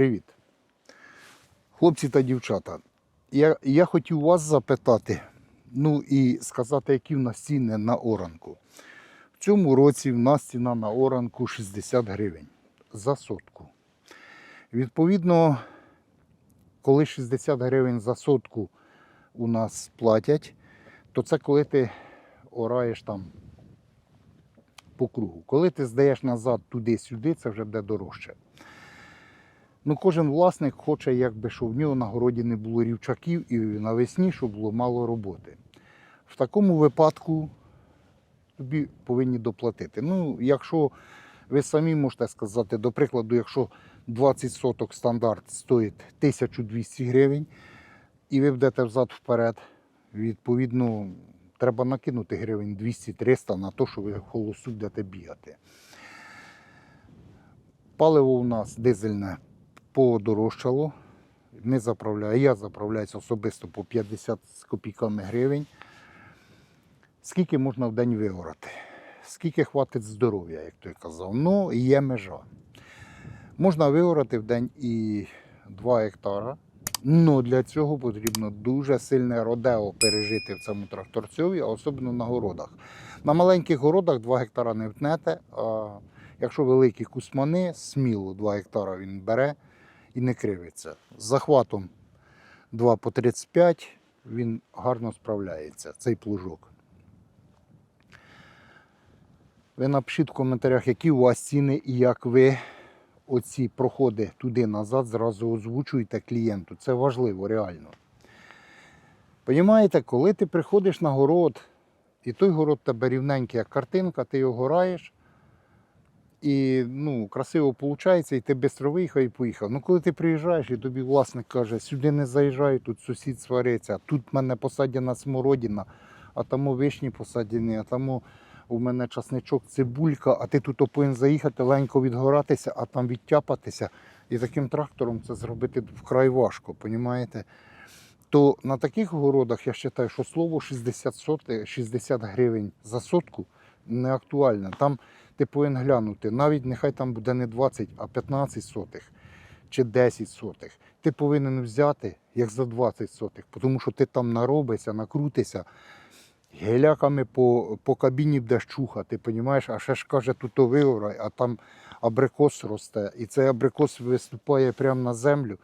Привіт. Хлопці та дівчата. Я, я хотів вас запитати, ну і сказати, які в нас ціни на оранку. В цьому році в нас ціна на оранку 60 гривень за сотку. Відповідно, коли 60 гривень за сотку у нас платять, то це коли ти ораєш там по кругу. Коли ти здаєш назад туди-сюди, це вже буде дорожче. Ну, кожен власник хоче, якби, щоб в нього на городі не було рівчаків і навесні, щоб було мало роботи. В такому випадку тобі повинні доплатити. Ну, якщо ви самі можете сказати, до прикладу, якщо 20 соток стандарт стоїть 1200 гривень, і ви будете взад вперед, відповідно, треба накинути гривень 200-300 на те, що ви в холосту будете бігати. Паливо у нас дизельне подорожчало. Ми заправляємо, я заправляюся особисто по 50 з копійками гривень. Скільки можна в день виорати? Скільки хватить здоров'я, як той казав. Ну, є межа. Можна виорати в день і 2 гектара. Ну, для цього потрібно дуже сильне родео пережити в цьому тракторцьові, а особливо на городах. На маленьких городах 2 гектара не втнете, а якщо великі кусмани, сміло 2 гектара він бере і не кривиться. З захватом 2 по 35 він гарно справляється, цей плужок. Ви напишіть в коментарях, які у вас ціни і як ви оці проходи туди-назад зразу озвучуєте клієнту. Це важливо, реально. Понімаєте, коли ти приходиш на город, і той город тебе рівненький, як картинка, ти його граєш, і ну, красиво виходить, і ти швидко виїхав і поїхав. Ну, коли ти приїжджаєш, і тобі власник каже, сюди не заїжджай, тут сусід свариться, тут в мене посадяна смородина, а тому вишні посадені, а тому у мене часничок, цибулька, а ти тут повинен заїхати, ленько відгоратися, а там відтяпатися. І таким трактором це зробити вкрай важко, понімаєте? То на таких городах я вважаю, що слово 60, соти, 60 гривень за сотку не актуальне. Там ти повинен глянути, навіть нехай там буде не 20, а 15 сотих чи 10 сотих. Ти повинен взяти як за 20 сотих, тому що ти там наробишся, накрутишся, геляками по, по кабіні будеш чухати, понімаєш? А ще ж каже, тут виорай, а там абрикос росте. І цей абрикос виступає прямо на землю.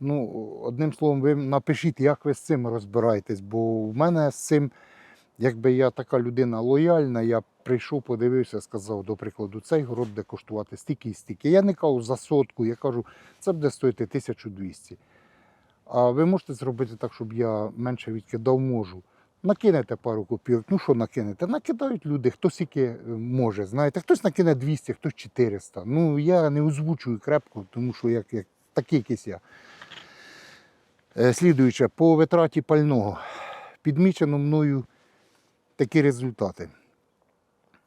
Ну, одним словом, ви напишіть, як ви з цим розбираєтесь, бо в мене з цим, якби я така людина лояльна, я прийшов, подивився, сказав, до прикладу, цей город буде коштувати стільки і стільки. Я не кажу за сотку, я кажу, це буде стоїти 1200. А ви можете зробити так, щоб я менше відкидав можу. Накинете пару копійок. Ну що накинете? Накидають люди, хто скільки е, може. Знаєте, хтось накине 200, хтось 400. Ну я не озвучую крепко, тому що як, як такий якийсь я. Е, Слідуюче, по витраті пального підмічено мною такі результати.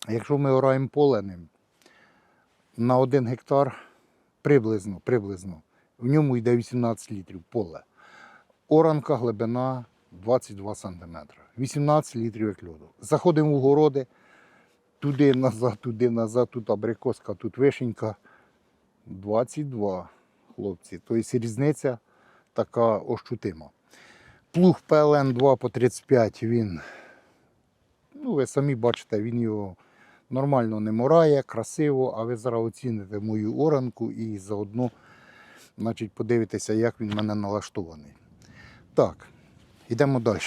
Якщо миораємо поле ним на 1 гектар приблизно, приблизно, в ньому йде 18 літрів поле. Оранка глибина 22 см. 18 літрів як льоду. Заходимо в городи, туди назад, туди назад, тут абрикоска, тут вишенька. 22 хлопці. Тобто різниця така ощутима. Плуг ПЛН 2 по 35 він, ну ви самі бачите, він його нормально не морає, красиво, а ви зараз оціните мою оранку і заодно значить, подивитеся, як він в мене налаштований. Так, йдемо далі.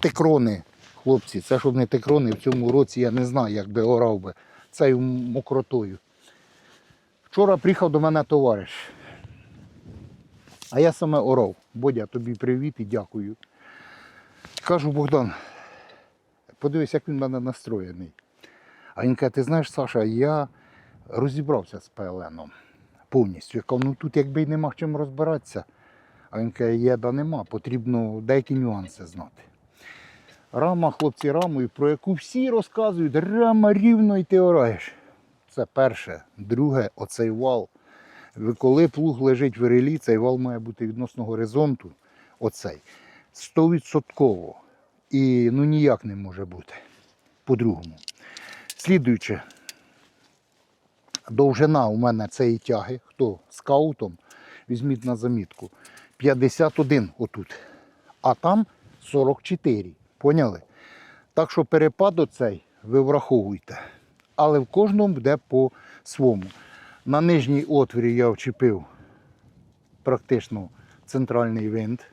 Текрони, хлопці, це щоб не текрони, в цьому році я не знаю, як би орав би. Це мокротою. Вчора приїхав до мене товариш. А я саме орав. Бодя, тобі привіт і дякую. Кажу, Богдан, подивись, як він в мене настроєний. А він каже, ти знаєш, Саша, я розібрався з ПЛНом повністю. Я кажу, ну тут якби й нема чим розбиратися. А він каже, є, да нема, потрібно деякі нюанси знати. Рама, хлопці, рамою, про яку всі розказують, рама рівно і ти ораєш. Це перше. Друге, оцей вал. Коли плуг лежить в релі, цей вал має бути відносно горизонту. Оцей. Стовідсотково. І ну ніяк не може бути. По-другому. Слідуюче, довжина у мене цієї тяги, хто скаутом, Візьміть на замітку. 51 отут. А там 44. Поняли? Так що перепад оцей ви враховуйте. Але в кожному буде по своєму. На нижній отворі я вчепив практично центральний винт.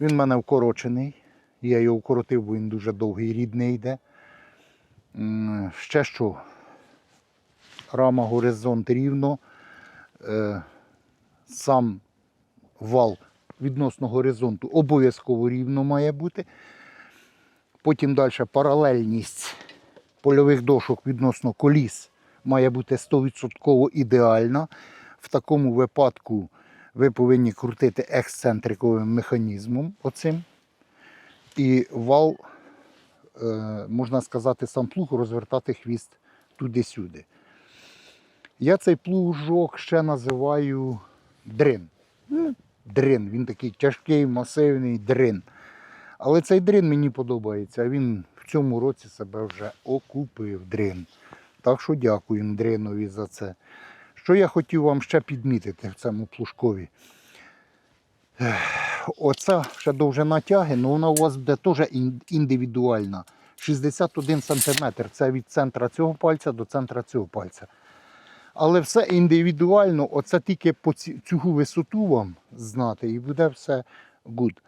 Він в мене вкорочений. Я його вкоротив, бо він дуже довгий, рідний йде. Ще що? Рама горизонт рівно. Е, Сам вал відносно горизонту обов'язково рівно має бути. Потім далі паралельність польових дошок відносно коліс має бути 100% ідеальна. В такому випадку ви повинні крутити ексцентриковим механізмом оцим. І вал, можна сказати, сам плуг розвертати хвіст туди-сюди. Я цей плужок ще називаю дрин. Ну, Дрин. Він такий тяжкий, масивний дрин. Але цей дрин мені подобається. Він в цьому році себе вже окупив дрин. Так що дякую дринові за це. Що я хотів вам ще підмітити в цьому плужкові? Оця ще довжина тяги, але вона у вас буде теж індивідуальна. 61 см це від центра цього пальця до центра цього пальця. Але все індивідуально, оце тільки по цю висоту вам знати, і буде все гуд.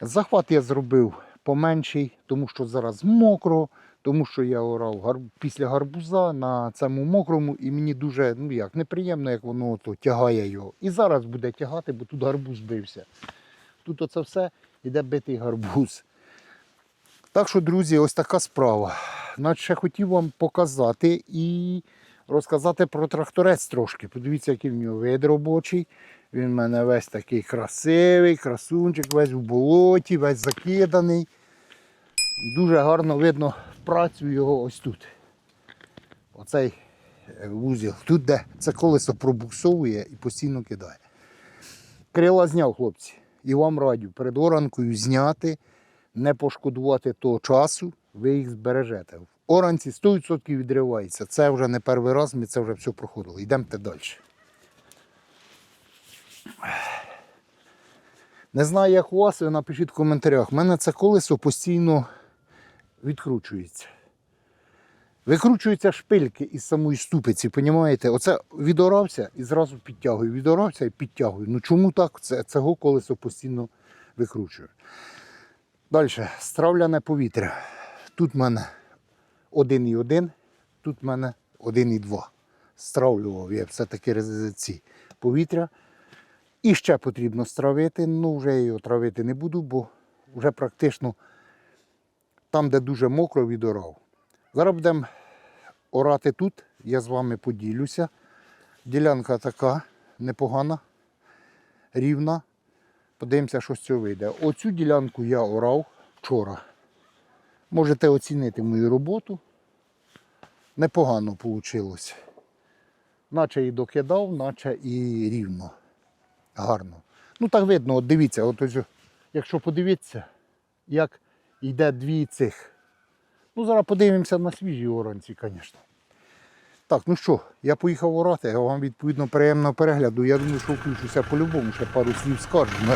Захват я зробив поменший, тому що зараз мокро, тому що я орав після гарбуза на цьому мокрому, і мені дуже ну як, неприємно, як воно ото тягає його. І зараз буде тягати, бо тут гарбуз бився. Тут оце все йде битий гарбуз. Так що, друзі, ось така справа. Ще хотів вам показати і розказати про тракторець трошки. Подивіться, який в нього вид робочий. Він в мене весь такий красивий, красунчик, весь в болоті, весь закиданий. Дуже гарно видно працю його ось тут. Оцей е, вузіл. Тут, де це колесо пробуксовує і постійно кидає. Крила зняв, хлопці. І вам радю перед оранкою зняти, не пошкодувати того часу, ви їх збережете. В оранці 100% відривається. Це вже не перший раз, ми це вже все проходили. Йдемте далі. Не знаю, як у вас, ви напишіть в коментарях. У мене це колесо постійно відкручується. Викручуються шпильки із самої ступиці, понімаєте? Оце відорався і зразу підтягую. Відорався і підтягую. Ну чому так? Це, цього колесо постійно викручує. Далі, стравляне повітря. Тут в мене 1,1, тут в мене 1,2. Стравлював я все-таки ці повітря. І ще потрібно стравити. Ну, вже його травити не буду, бо вже практично там, де дуже мокро, відорав. Зараз будемо орати тут, я з вами поділюся. Ділянка така непогана, рівна. Подивимося, що з цього вийде. Оцю ділянку я орав вчора. Можете оцінити мою роботу. Непогано вийшло. Наче і докидав, наче і рівно. Гарно. Ну так видно, от дивіться, от ось, якщо подивитися, як йде дві цих. Ну, зараз подивимося на свіжі оранці, звісно. Так, ну що, я поїхав орати, а вам відповідно приємного перегляду. Я думаю, що включуся по-любому, ще пару слів скажу. Ну,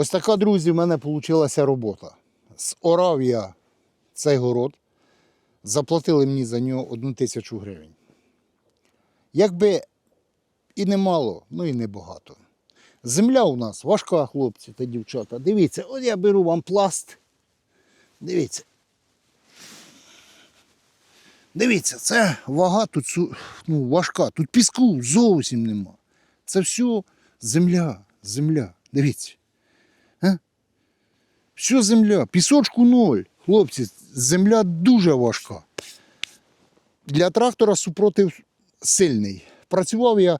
Ось така, друзі, в мене вийшла робота. Зорав я цей город, заплатили мені за нього одну тисячу гривень. Якби і немало, ну і небагато. Земля у нас важка, хлопці та дівчата. Дивіться, от я беру вам пласт. Дивіться. Дивіться, це вага тут ну, важка. Тут піску зовсім нема. Це все земля, земля. Дивіться. Все земля, пісочку ноль. Хлопці, земля дуже важка. Для трактора супротив сильний. Працював я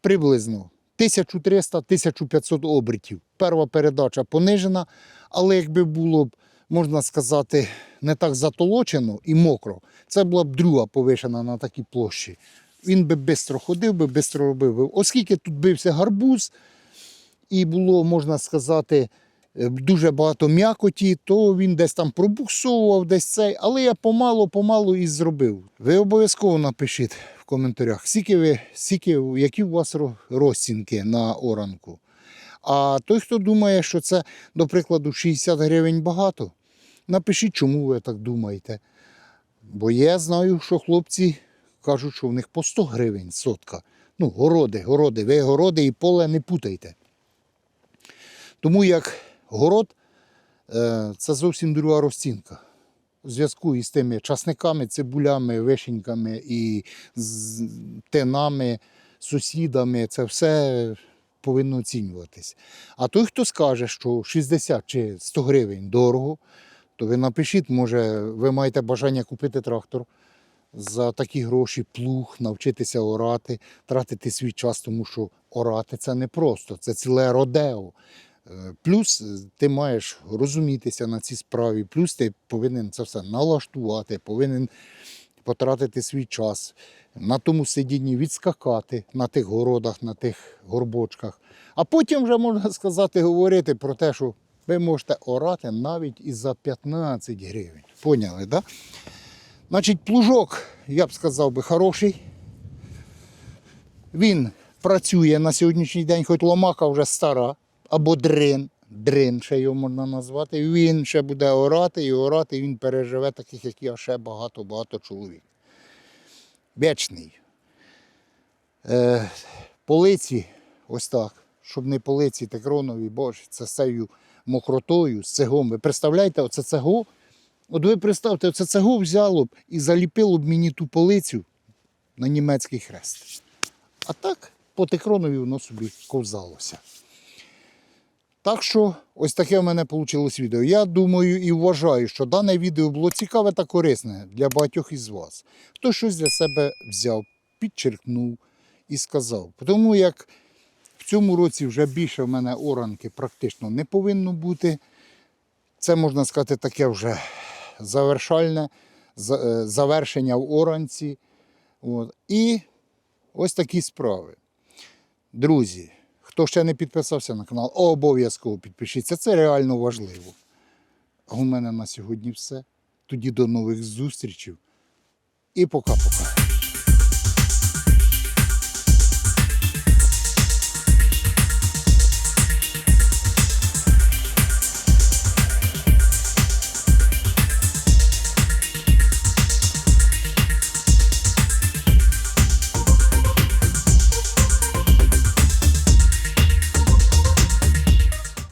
приблизно 1300-1500 обертів. Перша передача понижена, але якби було б, можна сказати, не так затолочено і мокро, це була б друга повишена на такій площі. Він би швидко ходив, би швидко робив. Оскільки тут бився гарбуз, і було, можна сказати, дуже багато м'якоті, то він десь там пробуксовував, десь цей, але я помалу-помалу і зробив. Ви обов'язково напишіть в коментарях, скільки ви, скільки, які у вас розцінки на оранку. А той, хто думає, що це, до прикладу, 60 гривень багато, напишіть, чому ви так думаєте. Бо я знаю, що хлопці кажуть, що в них по 100 гривень сотка. Ну, городи, городи, ви городи і поле не путайте. Тому як город е, це зовсім друга розцінка. У зв'язку із тими часниками, цибулями, вишеньками і з тенами, сусідами, це все повинно оцінюватись. А той, хто скаже, що 60 чи 100 гривень дорого, то ви напишіть, може, ви маєте бажання купити трактор за такі гроші, плуг, навчитися орати, тратити свій час, тому що орати це не просто, це ціле родео. Плюс е, ти маєш розумітися на цій справі, плюс ти повинен це все налаштувати, повинен потратити свій час, на тому сидінні відскакати на тих городах, на тих горбочках. А потім вже можна сказати, говорити про те, що ви можете орати навіть і за 15 гривень. Поняли? Да? Значить, плужок, я б сказав би, хороший. Він працює на сьогоднішній день, хоч ломака вже стара, або дрин. Дрин ще його можна назвати. Він ще буде орати і орати, і він переживе таких, як я, ще багато-багато чоловік. Вічний. Е, полиці, ось так, щоб не полиці текронові, боже, це з цією мокротою, з цегом. Ви представляєте, оце цего? От ви представте, оце цего взяло б і заліпило б мені ту полицю на німецький хрест. А так, по текронові воно собі ковзалося. Так що, ось таке в мене вийшло відео. Я думаю і вважаю, що дане відео було цікаве та корисне для багатьох із вас. Хто щось для себе взяв, підчеркнув і сказав. Тому як в цьому році вже більше в мене оранки практично не повинно бути. Це можна сказати таке вже завершальне е, завершення в оранці. От. І ось такі справи. Друзі, хто ще не підписався на канал, обов'язково підпишіться. Це реально важливо. А у мене на сьогодні все. Тоді до нових зустрічей. І пока-пока.